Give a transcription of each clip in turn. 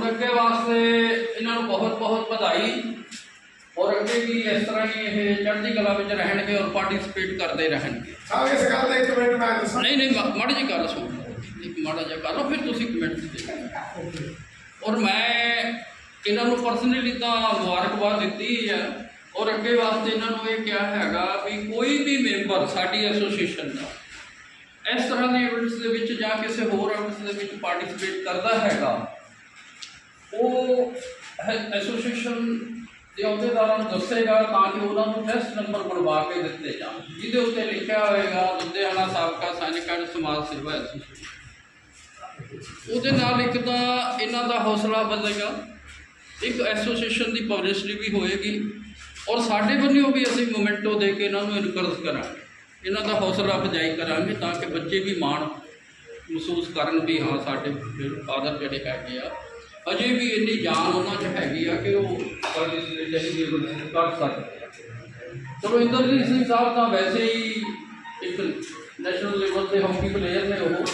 ਹੁਣ ਅੱਗੇ ਵਾਸਤੇ ਇਹਨਾਂ ਨੂੰ ਬਹੁਤ ਬਹੁਤ ਵਧਾਈ। ਔਰ ਅੱਗੇ ਵੀ ਇਸ ਤਰ੍ਹਾਂ ਹੀ ਇਹ ਚੜ੍ਹਦੀ ਕਲਾ ਵਿੱਚ ਰਹਿਣਗੇ ਔਰ ਪਾਰਟਿਸਿਪੇਟ ਕਰਦੇ ਰਹਿਣਗੇ। ਸਾਹਿਬ ਇਸ ਗੱਲ ਦਾ ਇੱਕ ਮਿੰਟ ਮੈਂ ਦੱਸਾਂ। ਨਹੀਂ ਨਹੀਂ ਮਾੜੀ ਜੀ ਗੱਲ ਸੁਣ ਇੱਕ ਮਾੜਾ ਜਿਹਾ ਕਰ ਲਓ ਫਿਰ ਤੁਸੀਂ ਕਮੈਂਟ ਦੇ ਔਰ ਮੈਂ ਇਹਨਾਂ ਨੂੰ ਪਰਸਨਲੀ ਤਾਂ ਮੁਬਾਰਕਬਾਦ ਦਿੱਤੀ ਹੀ ਹੈ ਔਰ ਅੱਗੇ ਵਾਸਤੇ ਇਹਨਾਂ ਨੂੰ ਇਹ ਕਿਹਾ ਹੈਗਾ ਵੀ ਕੋਈ ਵੀ ਮੈਂਬਰ ਸਾਡੀ ਐਸੋਸੀਏਸ਼ਨ ਦਾ ਇਸ ਤਰ੍ਹਾਂ ਦੇ ਇਵੈਂਟਸ ਦੇ ਵਿੱਚ ਜਾਂ ਕਿਸੇ ਹੋਰ ਇਵੈਂਟਸ ਦੇ ਵਿੱਚ ਪਾਰਟਿਸਿਪੇਟ ਕਰਦਾ ਹੈਗਾ ਉਹ ਐਸੋਸੀਏਸ਼ਨ ਦੇ ਅਹੁਦੇਦਾਰਾਂ ਨੂੰ ਦੱਸੇਗਾ ਤਾਂ ਕਿ ਉਹਨਾਂ ਨੂੰ ਟੈਸਟ ਨੰਬਰ ਬਣਵਾ ਕੇ ਦਿੱਤੇ ਜਾਣ। ਜਿਹਦੇ ਉੱਤੇ ਲਿਖਿਆ ਹੋਏਗਾ, ਲੁਧਿਆਣਾ ਸਾਬਕਾ ਸੈਨਿਕਾਂ ਐਂਡ ਸਮਾਜ ਸੇਵਾ ਐਸੋਸੀਏਸ਼ਨ ਉਹਦੇ ਨਾਲ ਇੱਕ ਤਾਂ ਇਹਨਾਂ ਦਾ ਹੌਸਲਾ ਵਧੇਗਾ। ਇੱਕ ਐਸੋਸੀਏਸ਼ਨ ਦੀ ਪਬਲਿਸਿਟੀ ਵੀ ਹੋਏਗੀ। ਔਰ ਸਾਡੇ ਵੱਲੋਂ ਵੀ ਅਸੀਂ ਮੋਮੈਂਟੋ ਦੇ ਕੇ ਇਹਨਾਂ ਨੂੰ ਇਨਕਰੇਜ ਕਰਾਂਗੇ। ਇਹਨਾਂ ਦਾ ਹੌਸਲਾ ਅਫਜ਼ਾਈ ਕਰਾਂਗੇ ਤਾਂ ਕਿ ਬੱਚੇ ਵੀ ਮਾਣ ਮਹਿਸੂਸ ਕਰਨ ਵੀ ਹਾਂ, ਸਾਡੇ ਫਾਦਰ ਜਿਹੜੇ ਹੈਗੇ ਆ ਅਜੇ ਵੀ ਇੰਨੀ ਜਾਨ ਉਹਨਾਂ 'ਚ ਹੈਗੀ ਆ ਕਿ ਉਹ ਪਾਰਟਿਸਿਪੇਟ ਕਰ ਸਕਦੇ ਆ। ਚਲੋ ਇੰਦਰਜੀਤ ਸਿੰਘ ਸਾਹਿਬ ਤਾਂ ਵੈਸੇ ਹੀ ਇੱਕ ਨੈਸ਼ਨਲ ਲੈਵਲ ਤੇ ਹਾਕੀ ਪਲੇਅਰ ਨੇ ਉਹ।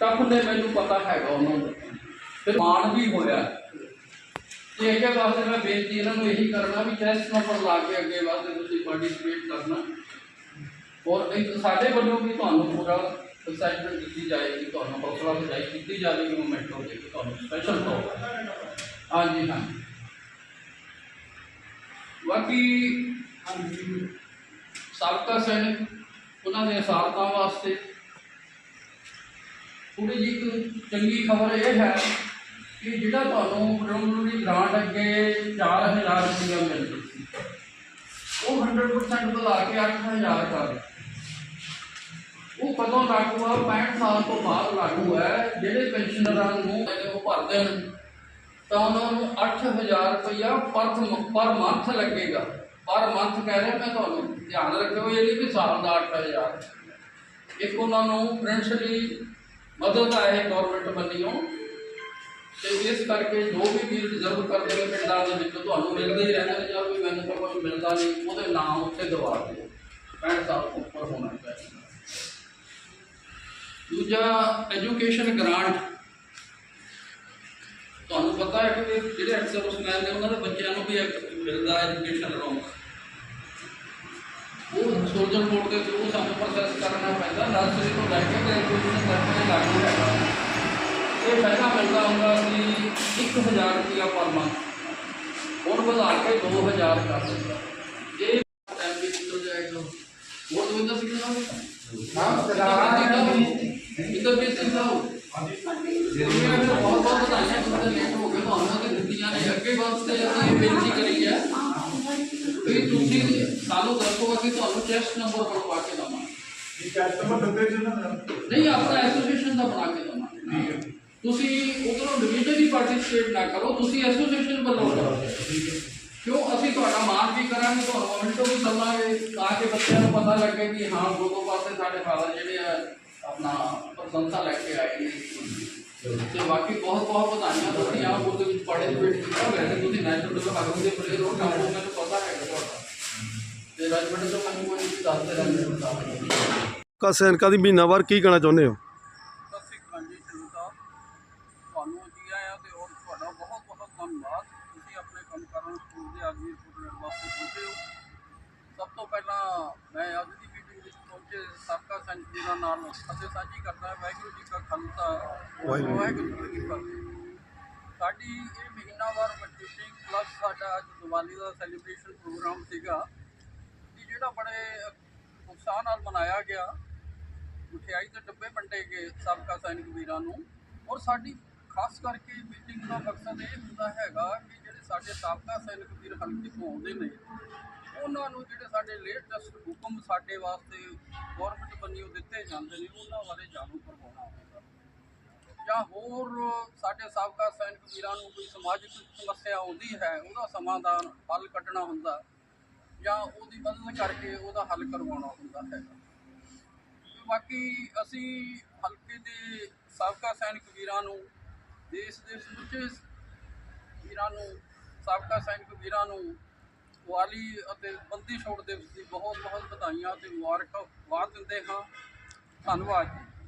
ਟੱਪ ਨੇ ਮੈਨੂੰ ਪਤਾ ਹੈਗਾ ਉਹਨਾਂ ਦਾ। ਤੇ ਮਾਣ ਵੀ ਹੋਇਆ। ਤੇ ਅੱਗੇ ਵਾਸਤੇ ਮੈਂ ਬੇਨਤੀ ਇਹਨਾਂ ਨੂੰ ਇਹੀ ਕਰਨਾ ਵੀ ਟੈਸਟ ਨੰਬਰ ਲਾ ਕੇ ਅੱਗੇ ਵਾਸਤੇ ਤੁਸੀਂ ਪਾਰਟਿਸਿਪੇਟ ਕਰਨਾ। ਔਰ ਇੱਕ ਸਾਡੇ ਵੱਲੋਂ ਵੀ ਤੁਹਾਨੂੰ ਪੂਰਾ ਐਕਸਾਈਟਮੈਂਟ ਦਿੱਤੀ ਜਾਏਗੀ, ਤੁਹਾਨੂੰ ਹੌਸਲਾ ਅਫਜ਼ਾਈ ਕੀਤੀ ਜਾਵੇਗੀ ਮੋਮੈਂਟੋ ਦੇ ਕੇ ਤੁਹਾਨੂੰ ਸਪੈਸ਼ਲ ਤੌਰ ਹਾਂਜੀ ਹਾਂ ਬਾਕੀ, ਸਾਬਕਾ ਸੈਨਿਕ, ਉਹਨਾਂ ਦੇ ਅਸਾਰਤਾਂ ਵਾਸਤੇ ਥੋੜੀ ਜਿਹੀ ਚੰਗੀ ਖਬਰ ਇਹ ਹੈ ਕਿ ਜਿਹੜਾ ਤੁਹਾਨੂੰ ਪ੍ਰੋਗਰਾਮੀ ਗ੍ਰਾਂਟ ਅੱਗੇ 4000 ਰੁਪਏ ਮਿਲਦੀ ਸੀ, ਉਹ 100% ਵਧਾ ਕੇ 8000 ਕਰ ਦਿੱਤਾ। ਉਹ ਕਦੋਂ ਲਾਗੂ ਆ 65 ਸਾਲ ਤੋਂ ਬਾਅਦ ਲਾਗੂ ਹੈ। ਜਿਹੜੇ ਪੈਨਸ਼ਨਰਾਂ ਨੂੰ ਉਹ ਭਰਦੇ ਨੇ, ਤਾਂ ਉਹਨਾਂ ਨੂੰ 8000 ਰੁਪਇਆ ਪਰ ਪਰ ਮੰਥ ਲੱਗੇਗਾ। ਪਰ ਮੰਥ ਕਹਿ ਰਿਹਾ ਮੈਂ ਤੁਹਾਨੂੰ, ਧਿਆਨ ਰੱਖਿਓ, ਇਹ ਨਹੀਂ ਕਿ ਸਾਲ ਦਾ 8000 ਇੱਕ ਉਹਨਾਂ ਨੂੰ ਫਾਈਨੈਂਸ਼ਲੀ ਮਦਦ ਆਏ ਗਵਰਨਮੈਂਟ ਵੱਲੋਂ ਤੇ ਇਸ ਕਰਕੇ ਜੋ ਵੀ ਵੀਰ ਰਿਜ਼ਰਵ ਕਰਦੇ ਨੇ ਪਿੰਡਾਂ ਦੇ ਵਿੱਚ, ਤੁਹਾਨੂੰ ਮਿਲਦੇ ਹੀ ਰਹਿੰਦੇ ਨੇ ਜਾਂ ਵੀ ਮੈਨੂੰ ਤਾਂ ਕੁਝ ਮਿਲਦਾ ਨਹੀਂ, ਉਹਦੇ ਨਾਮ ਉੱਤੇ ਦਵਾ ਦਿਓ। 65 ਸਾਲ ਉੱਪਰ ਹੋਣਾ। ਦੂਜਾ ਐਜੂਕੇਸ਼ਨ ਗ੍ਰਾਂਟ। ਤੁਹਾਨੂੰ ਪਤਾ ਹੈ ਕਿ ਜਿਹੜੇ ਅਕਸਰ ਉਸਮੈਨ ਨੇ ਉਹਨਾਂ ਦੇ ਬੱਚਿਆਂ ਨੂੰ ਵੀ ਮਿਲਦਾ ਐਜੂਕੇਸ਼ਨ ਲੋਨ ਉਹ ਸੋਲਜਰ ਬੋਰਡ ਦੇ ਥਰੂ ਸਾਨੂੰ ਪ੍ਰੋਸੈਸ ਕਰਨਾ ਪੈਂਦਾ ਨਰਸਰੀ ਤੋਂ ਲੈ ਕੇ ਗ੍ਰੈਜੂਏਸ਼ਨ ਤੱਕ ਦੇ ਲਾਗੂ ਹੈਗਾ। ਇਹ ਪਹਿਲਾਂ ਮਿਲਦਾ ਹੁੰਦਾ ਸੀ 1000 ਰੁਪਇਆ ਪਰ ਮੰਥ ਹੁਣ ਵਧਾ ਕੇ 2000 ਕਰ ਦਿੱਤਾ। ਇਹ ਟਾਈਮ ਵੀ ਨਿਕਲ ਜਾਏਗਾ ਹੋਰ ਦਵਿੰਦਰ ਸਿੰਘ ਸਾਹਿਬ ਹਾਂ ਸਰਦਾਰ ਇੰਦਰਜੀਤ ਸਿੰਘ ਸਾਹਿਬ ਬਹੁਤ ਬਹੁਤ ਵਧਾਈਆਂ ਤੁਹਾਨੂੰ ਲੇਟ ਹੋ ਗਏ ਤੁਹਾਨੂੰ ਤੇ ਦਿੱਤੀਆਂ ਨੇ ਅੱਗੇ ਵਾਸਤੇ ਅਸੀਂ ਬੇਨਤੀ ਕਰੀ ਹੈ ਵੀ ਤੁਸੀਂ ਸਾਨੂੰ ਦੱਸੋ ਕਿ ਤੁਹਾਨੂੰ ਚੈਸਟ ਨੰਬਰ ਬਣਵਾ ਕੇ ਦਵਾਂਗੇ ਇਹ ਕਸਟਮਰ ਦਿੱਤੇ ਜੀ ਨਾ ਨਹੀਂ ਆਪਣਾ ਐਸੋਸੀਏਸ਼ਨ ਦਾ ਬਣਾ ਕੇ ਦਵਾਂਗੇ। ਤੁਸੀਂ ਉਧਰੋਂ ਡਿਵੀਜ਼ਨ ਦੀ ਪਾਰਟਿਸਿਪੇਟ ਨਾ ਕਰੋ, ਤੁਸੀਂ ਐਸੋਸੀਏਸ਼ਨ ਵੱਲੋਂ ਕਰੋ। ਕਿਉਂ ਅਸੀਂ ਤੁਹਾਡਾ ਮਾਨ ਵੀ ਕਰਾਂਗੇ, ਤੁਹਾਨੂੰ ਮੋਮੈਂਟੋ ਵੀ ਦਵਾਂਗੇ ਤਾਂ ਕਿ ਬੱਚਿਆਂ ਨੂੰ ਪਤਾ ਲੱਗੇ ਕਿ ਹਾਂ, ਦੋ ਪਾਸੇ ਸਾਡੇ ਫਾਦਰ ਜਿਹੜੇ ਆ, ਆਪਣਾ ਪ੍ਰਸ਼ੰਸਾ ਲੈ ਕੇ ਆਏ ਨੇ। ਤੇ ਬਾਕੀ ਬਹੁਤ ਬਹੁਤ ਵਧਾਈਆਂ ਤੁਸੀਂ ਆਪ ਉਹਦੇ ਵਿੱਚ ਪਾਰਟਿਸਿਪੇਟ ਕੀਤਾ ਵੈਸੇ ਤੁਸੀਂ ਨੈਸ਼ਨਲ ਲੈਵਲ ਦੇ ਪਲੇਅਰ ਹੋ ਕੰਮ ਮੈਨੂੰ ਪਤਾ ਹੈ ਤੁਹਾਡਾ। ਤੇ ਰਾਜਵੰਡ ਤੋਂ ਮੈਨੂੰ ਕੋਈ ਦੱਸਦੇ ਰਹਿੰਦੇ ਹੋ ਤਾਂ ਕਾ ਸੈਨਿਕਾਂ ਦੀ ਮਹੀਨਾਵਾਰ ਕੀ ਕਹਿਣਾ ਚਾਹੁੰਦੇ ਹੋ? ਸੈਨਿਕ ਦਾ ਨਾਮ ਅਤੇ ਸਾਂਝੀ ਕਰਦਾ ਹਾਂ ਵਾਹਿਗੁਰੂ ਜੀ ਕਾ ਖਾਲਸਾ ਵਾਹਿਗੁਰੂ। ਜੀ ਕੀ ਫਤਿਹ ਸਾਡੀ ਇਹ ਮਹੀਨਾਵਾਰ ਮੀਟਿੰਗ ਪਲੱਸ ਸਾਡਾ ਅੱਜ ਦੀਵਾਲੀ ਦਾ ਸੈਲੀਬ੍ਰੇਸ਼ਨ ਪ੍ਰੋਗਰਾਮ ਸੀਗਾ ਕਿ ਜਿਹੜਾ ਬੜੇ ਉਤਸ਼ਾਹ ਨਾਲ ਮਨਾਇਆ ਗਿਆ ਮਠਿਆਈ ਦੇ ਡੱਬੇ ਵੰਡੇ ਗਏ ਸਾਬਕਾ ਸੈਨਿਕ ਵੀਰਾਂ ਨੂੰ ਔਰ ਸਾਡੀ ਖਾਸ ਕਰਕੇ ਮੀਟਿੰਗ ਦਾ ਮਕਸਦ ਇਹ ਹੁੰਦਾ ਹੈਗਾ ਕਿ ਜਿਹੜੇ ਸਾਡੇ ਸਾਬਕਾ ਸੈਨਿਕ ਵੀਰ ਹਲਕੇ ਤੋਂ ਆਉਂਦੇ ਨੇ ਉਹਨਾਂ ਨੂੰ ਜਿਹੜੇ ਸਾਡੇ ਲੇਟੈਸਟ ਹੁਕਮ ਸਾਡੇ ਵਾਸਤੇ ਗਵਰਨਮੈਂਟ ਵੱਲੋਂ ਦਿੱਤੇ ਜਾਂਦੇ ਨੇ, ਉਹਨਾਂ ਬਾਰੇ ਜਾਣੂ ਕਰਵਾਉਣਾ ਹੁੰਦਾ ਜਾਂ ਹੋਰ ਸਾਡੇ ਸਾਬਕਾ ਸੈਨਿਕ ਵੀਰਾਂ ਨੂੰ ਕੋਈ ਸਮਾਜਿਕ ਸਮੱਸਿਆ ਆਉਂਦੀ ਹੈ, ਉਹਦਾ ਸਮਾਧਾਨ ਹੱਲ ਕੱਢਣਾ ਹੁੰਦਾ, ਜਾਂ ਉਹਦੀ ਮਦਦ ਕਰਕੇ ਉਹਦਾ ਹੱਲ ਕਰਵਾਉਣਾ ਹੁੰਦਾ ਹੈਗਾ ਬਾਕੀ ਅਸੀਂ ਹਲਕੇ ਦੇ ਸਾਬਕਾ ਸੈਨਿਕ ਵੀਰਾਂ ਨੂੰ, ਦੇਸ਼ ਦੇ ਸਮੁੱਚੇ ਵੀਰਾਂ ਨੂੰ, ਸਾਬਕਾ ਸੈਨਿਕ ਵੀਰਾਂ ਨੂੰ ਦੀਵਾਲੀ ਅਤੇ ਬੰਦੀ ਛੋੜ ਦਿਵਸ ਦੀ ਬਹੁਤ ਬਹੁਤ ਵਧਾਈਆਂ ਤੇ ਮੁਬਾਰਕਬਾਦ ਦਿੰਦੇ ਹਾਂ। ਧੰਨਵਾਦ ਜੀ।